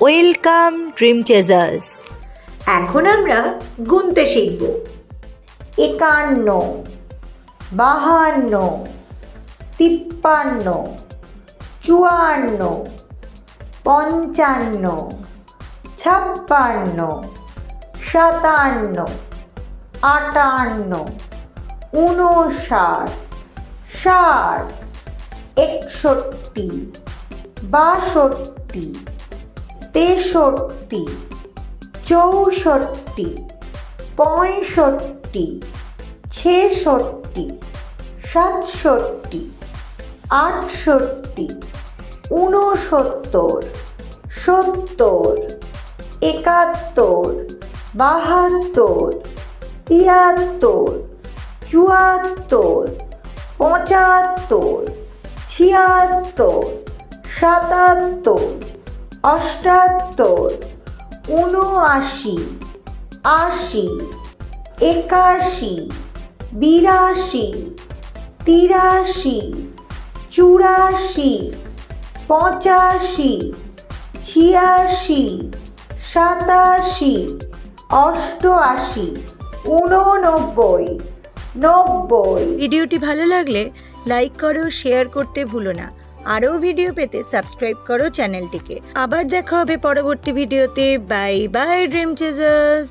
Welcome dream চেজার্স এখন আমরা গুনতে শিখব। একান্ন, বাহান্ন, তিপ্পান্ন, চুয়ান্ন, পঞ্চান্ন, ছাপ্পান্ন, সাতান্ন, আটান্ন উনষাট ষাট, একষট্টি, বাষট্টি তেষট্টি, চৌষট্টি, পঁয়ষট্টি, ছেষট্টি, সাতষট্টি, আটষট্টি, ঊনসত্তর, সত্তর, একাত্তর, বাহাত্তর, তিয়াত্তর, চুয়াত্তর, পঁচাত্তর, ছিয়াত্তর, সাতাত্তর অষ্টাত্তর উনআশি আশি, একাশি, বিরাশি, তিরাশি, চুরাশি, পঁচাশি, ছিয়াশি, সাতাশি, অষ্টআশি উননব্বই নব্বই। ভিডিওটি ভালো লাগলে লাইক করো, শেয়ার করতে ভুলো না। আরও ভিডিও পেতে সাবস্ক্রাইব করো চ্যানেলটিকে। আবার দেখা হবে পরবর্তী ভিডিওতে। Bye bye dream চেজার্স